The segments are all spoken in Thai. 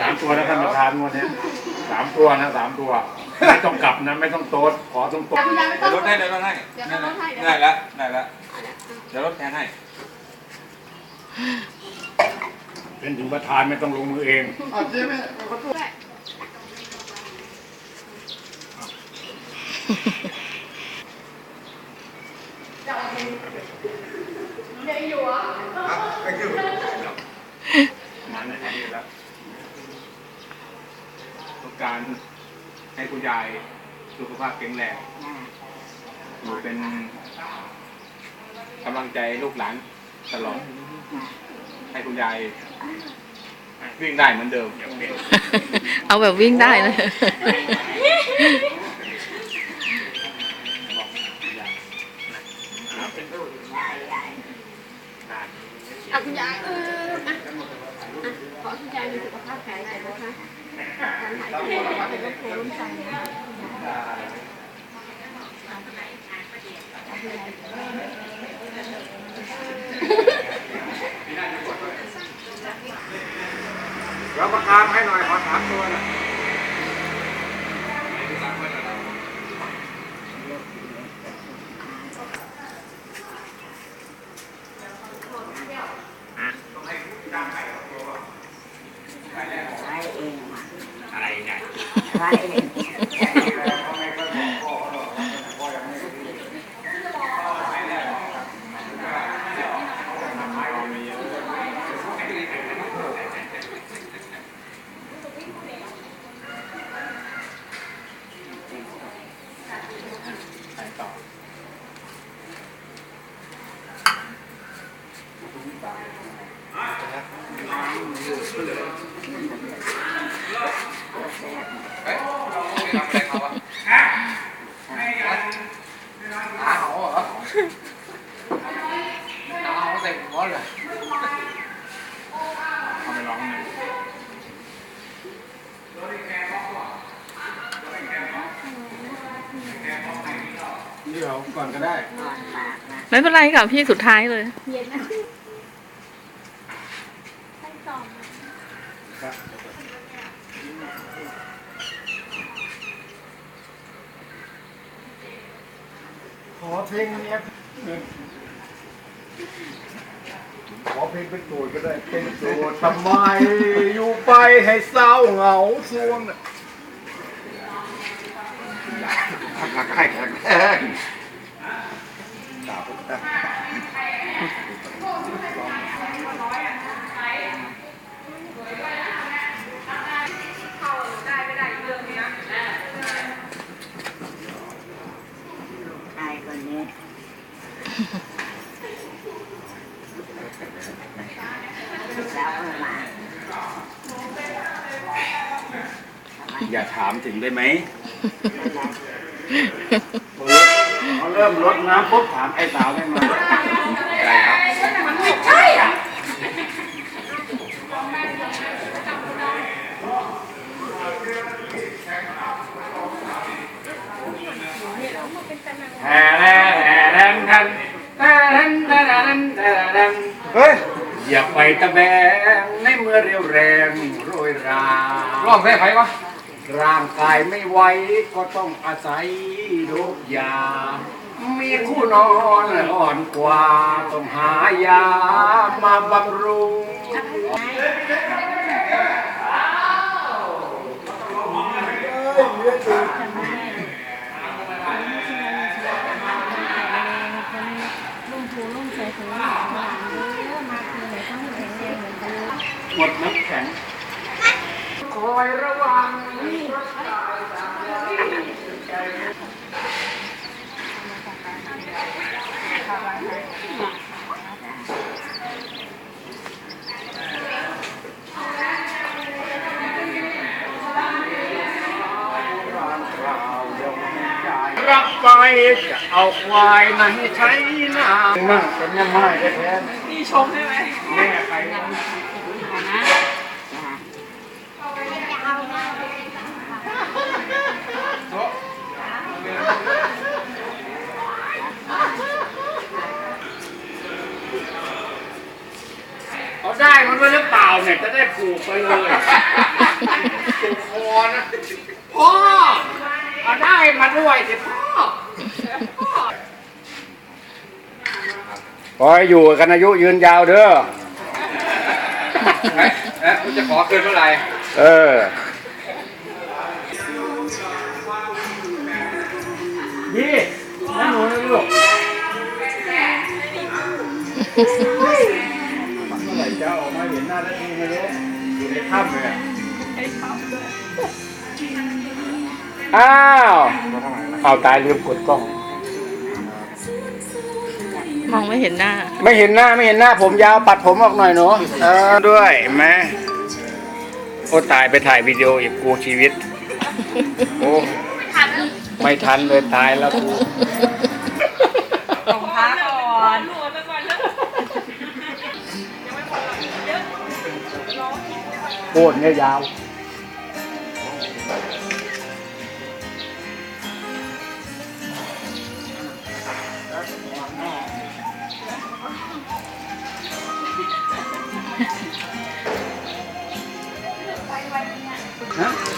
เอาสามตัวนะท่านประธานงวันนี้สามตัวนะสามตัว ไม่ต้องกลับนะ ไม่ต้องโต๊ดขอตรงโต๊ดคุณยายไม่ต้เดี๋อยงวรถให้เดี๋ยวรถให้เดี๋ยวรถให้เดี๋ยวได้แล้วได้แล้วเดี๋ยวรถแทนให้เป็นถึงประธานไม่ต้องลงมือเองด้วยเดี๋ยวอยู่อะมันนะนี่แล้วต้อง การให้คุณยายสุขภาพแข็งแรงอยู่เป็นกำลังใจลูกหลานตลอด ให้คุณยายวิ่งได้เหมือนเดิม เอาแบบวิ่งได้เลยอะคุณยายเอออะอะขอให้คุณยายมีสุขภาพแข็งแรงนะคะ การหายใจขอให้ร่มโพร่มใจนะคะเดี๋ยวประกาศให้หน่อยขอสามตัวนะ and ทำอะไรเขาอะหาเขาเหรอเอาใส่หัวเลยเอาไปร้องหนึ่งเดี๋ยวก่อนก็ได้ ไม่เป็นไรค่ะพี่สุดท้ายเลย เย็นนะให้ต่อมา ข อเพลงเนี้ยขอเพลงเป็นโจทย์ก็ได้ เป็นโจทย์ทำไมอยู่ไปให้เศร้าเหงาซวงน่ะหักไข่ขักแรง ตายคนนี้แล้วก็มา อย่าถามถึงได้ไหมเขาเริ่มลดน้ำปุ๊บถามไอ้สาวได้ไหมได้ครับมันไม่ใช่อะแห่แห่แห่แดงทันแห่แดงแห่แดงแห่แดงเฮ้ยอย่าไปตะแบงในเมื่อเรียวแรงโรยราร้องได้ไหมวะ ร่างกายไม่ไหวก็ต้องอาศัยโรคยา มีคู่นอนอ่อนกว่า ต้องหายามาบำรุงลุ่มผูลุ่มใส่ถุงหลังหลังเยอะมาคือไหนต้องแข็งแรงเหมือนเดิมหมดน้ำแข็งคอยระวัง รับไปจะ เอาควายไหนใช้นามั่งเป็นยังไงแท้ๆมีชมใช่ไหมแม่ใครเขาได้มันด้วยหรือเปล่าาวเนี่ยจะได้ผูกไปเลยผูกคอนะพ่อเอาได้มาด้วยสิพ่อ ขอให้อยู่กันอายุยืนยาวเด้อเอ๊ะเอ๊ะคุณจะขอคืนเมื่อไหร่ เออยี่นั่งหนูนะลูกเมื่อไหร่จะออกมาเห็นหน้าแล้วทีไม่รู้อยู่ในถ้ำเลยอะอ้าว เอาตายลืมกดกล้อง มองไม่เห็นหน้า ไม่เห็นหน้าไม่เห็นหน้า ผมยาวปัดผมออกหน่อยหนูเออด้วยแม่โอ้ตายไปถ่ายวิดีโออีกกูชีวิต โอ้ไม่ทันเลยตายแล้วกูของพระก่อนโคตรเนี่ยยาว ฮ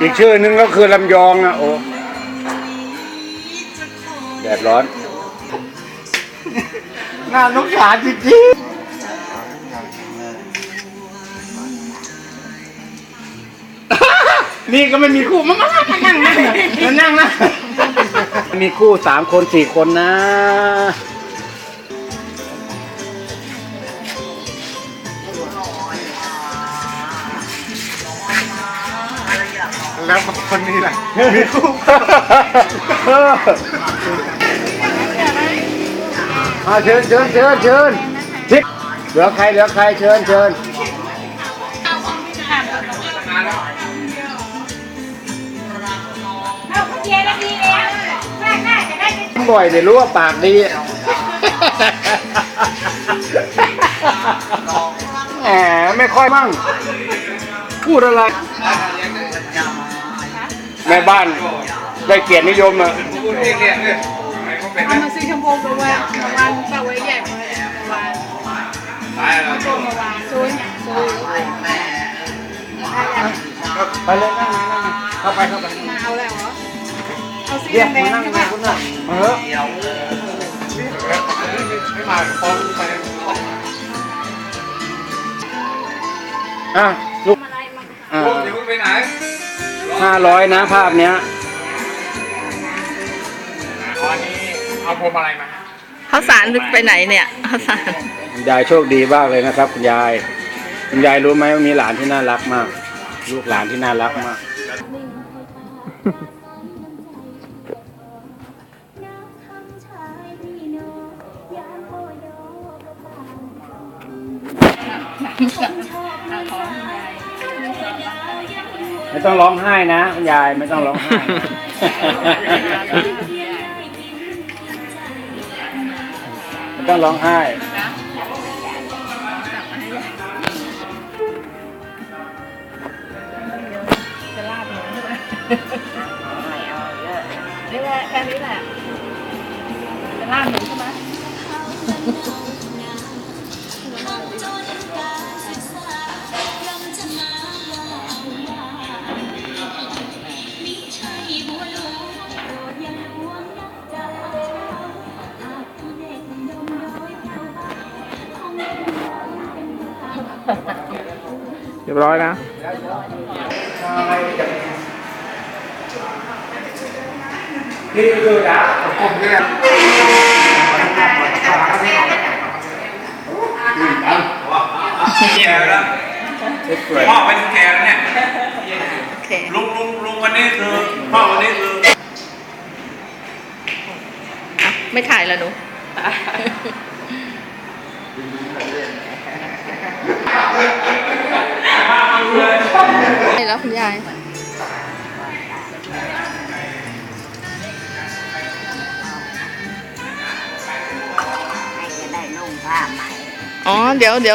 อีกชื่อนึงก็คือลำยองนะโอ้แดดร้อน น่าสงสารจริงๆนี่ก็ไม่มีคู่มามามานั่งนั่งมานั่งนะมีคู่สามคนสี่คนนะ แล้วคนนี้แหละมีคู่เอาเชิญเชิญเชิญเชิญทิศเหลือใครเหลือใครเชิญเชิญเอาคุณเจแล้วดีแล้วแรกหน้าจะได้เป็นบ่อยเดี๋ยวรู้ว่าปากดีแหมไม่ค่อยมั่งพูดอะไร แม่บ้านได้เกียรตินิยมอะพูดเองเนี่ยเนี่ยไม่เขาเป็นเอามาซื้อชมพูประวานประวานประไว้ใหญ่ประวานตายแล้วประวานซุยซุยไปเลยนั่งมานั่งมาเข้าไปเข้าไปมาเอาแล้วเหรอเอาสีเรียกแดมางนั่งใช่มาปะคุณน่ะเออไม่มาฟ้องไปอะลูกอ่าลูกเดี๋ยวไปไหน ห้าร้อยนะภาพเนี้ยตอนนี้เอาพวงมาลัยมาเขาสารไปไหนเนี่ยเขาสารคุณยายโชคดีมากเลยนะครับคุณยายคุณยายรู้ไหมว่ามีหลานที่น่ารักมาก ลูกหลานที่น่ารักมาก ไม่ต้องร้องไห้นะคุณยายไม่ต้องร้องไห้ไม่ต้องร้องไห้นี่แหละแค่นี้แหละจะล่าหนูใช่ไหม ยบร้อยนะนี่คือดาผมเนี่ยแก่แล้วสวยพ่อเป็นแก่แล้วเนี่ยโอเคลุงลุงลุงวันนี้คือพ่อวันนี้คืออะไม่ถ่ายแล้วหนู แล้วคุณยาย ให้จะได้นุ่งผ้าใหม่ อ๋อ เดี๋ยวเดี๋ยว